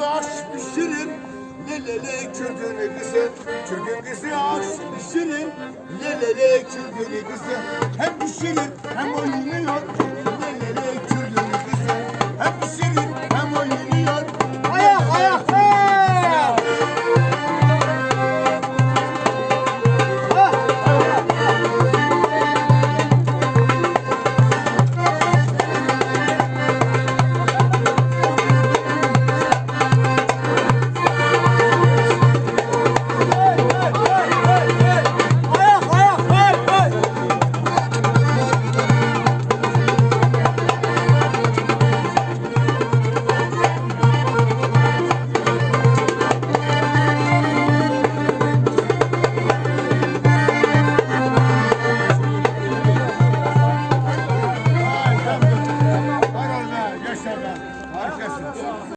aş pişirin Lelele çürgünü kızı Çürgün kızı aş pişirin Lelele çürgünü kızı Hem pişirin